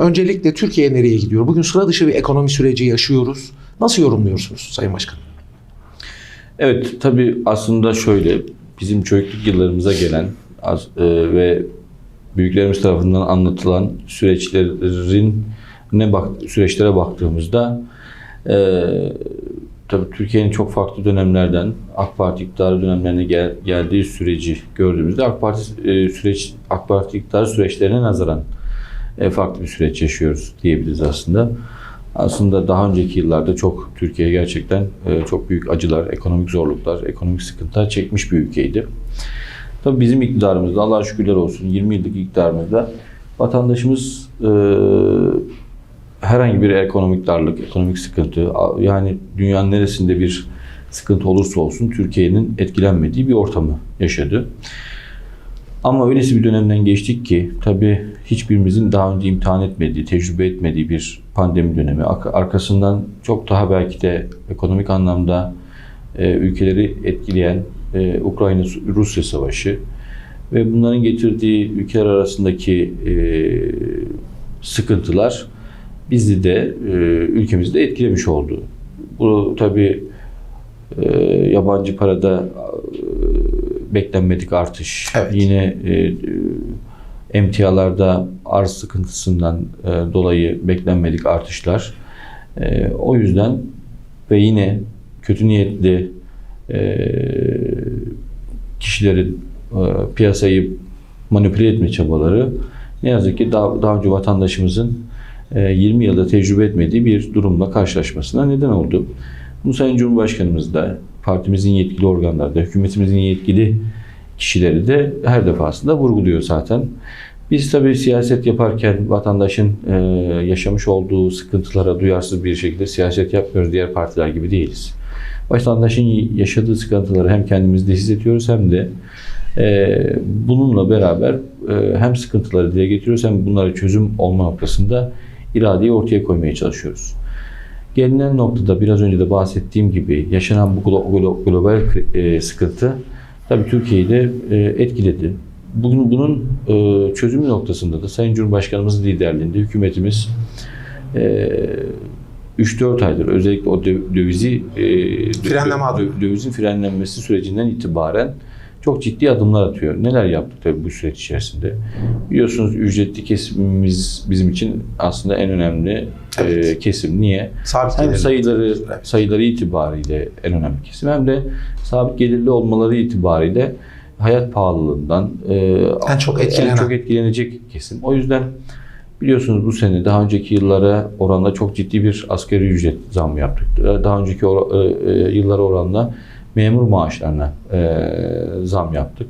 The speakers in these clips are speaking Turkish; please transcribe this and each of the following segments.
öncelikle Türkiye nereye gidiyor? Bugün sıra dışı bir ekonomi süreci yaşıyoruz. Nasıl yorumluyorsunuz Sayın Başkanım? Evet, tabii aslında şöyle, bizim çocukluk yıllarımıza gelen e, ve büyüklerimiz tarafından anlatılan süreçlerin ne bak süreçlere baktığımızda e, tabii Türkiye'nin çok farklı dönemlerden AK Parti iktidarı dönemlerine gel- geldiği süreci gördüğümüzde AK Parti e, süreç AK Parti iktidarı süreçlerine nazaran farklı bir süreç yaşıyoruz diyebiliriz aslında. Aslında daha önceki yıllarda çok Türkiye gerçekten e, çok büyük acılar, ekonomik zorluklar, ekonomik sıkıntılar çekmiş bir ülkeydi. Tabii bizim iktidarımızda Allah'a şükürler olsun 20 yıllık iktidarımızda vatandaşımız e, herhangi bir ekonomik darlık, ekonomik sıkıntı yani dünyanın neresinde bir sıkıntı olursa olsun Türkiye'nin etkilenmediği bir ortamı yaşadı. Ama öylesi bir dönemden geçtik ki tabii hiçbirimizin daha önce imtihan etmediği, tecrübe etmediği bir pandemi dönemi. Ar- Arkasından çok daha belki de ekonomik anlamda e, ülkeleri etkileyen e, Ukrayna-Rusya savaşı ve bunların getirdiği ülkeler arasındaki e, sıkıntılar bizi de e, ülkemizi de etkilemiş oldu. Bu tabii e, yabancı parada beklenmedik artış. Evet. Yine e, e, emtialarda arz sıkıntısından e, dolayı beklenmedik artışlar. E, o yüzden ve yine kötü niyetli e, kişilerin e, piyasayı manipüle etme çabaları ne yazık ki daha, daha önce vatandaşımızın e, 20 yılda tecrübe etmediği bir durumla karşılaşmasına neden oldu. Bu Sayın Cumhurbaşkanımız da, partimizin yetkili organları da, hükümetimizin yetkili kişileri de her defasında vurguluyor zaten. Biz tabii siyaset yaparken vatandaşın e, yaşamış olduğu sıkıntılara duyarsız bir şekilde siyaset yapmıyoruz. Diğer partiler gibi değiliz. Vatandaşın yaşadığı sıkıntıları hem kendimizde hissediyoruz hem de e, bununla beraber e, hem sıkıntıları dile getiriyoruz hem bunlara çözüm olma noktasında iradeyi ortaya koymaya çalışıyoruz. Gelinen noktada biraz önce de bahsettiğim gibi yaşanan bu glo- glo- global e, sıkıntı tabii Türkiye'yi de e, etkiledi. Bugün bunun e, çözümü noktasında da Sayın Cumhurbaşkanımızın liderliğinde hükümetimiz e, 3-4 aydır özellikle o dö- dövizi dö- Frenleme dövizin frenlenmesi sürecinden itibaren çok ciddi adımlar atıyor. Neler yaptık tabii bu süreç içerisinde? Biliyorsunuz ücretli kesimimiz bizim için aslında en önemli e, Evet. kesim. Niye? Sabit Hem sayıları Evet. sayıları itibariyle en önemli kesim hem de sabit gelirli olmaları itibariyle hayat pahalılığından e, En çok etkilenen. en çok etkilenecek kesim. O yüzden biliyorsunuz bu sene daha önceki yıllara oranla çok ciddi bir asgari ücret zammı yaptık. Daha önceki or- e, e, yıllara oranla memur maaşlarına e, zam yaptık.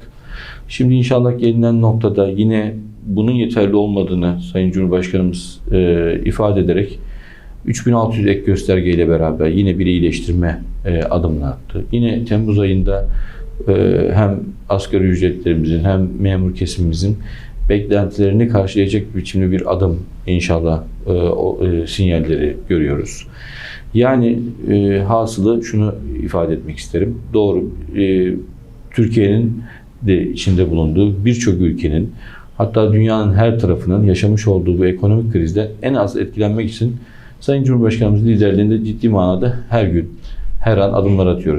Şimdi inşallah gelinen noktada yine bunun yeterli olmadığını Sayın Cumhurbaşkanımız e, ifade ederek 3600 ek göstergeyle beraber yine bir iyileştirme e, adımını attı. Yine Temmuz ayında e, hem asgari ücretlerimizin hem memur kesimimizin beklentilerini karşılayacak biçimde bir adım inşallah e, o e, sinyalleri görüyoruz. Yani e, hasılı şunu ifade etmek isterim. Doğru, e, Türkiye'nin de içinde bulunduğu birçok ülkenin hatta dünyanın her tarafının yaşamış olduğu bu ekonomik krizden en az etkilenmek için Sayın Cumhurbaşkanımız liderliğinde ciddi manada her gün, her an adımlar atıyoruz.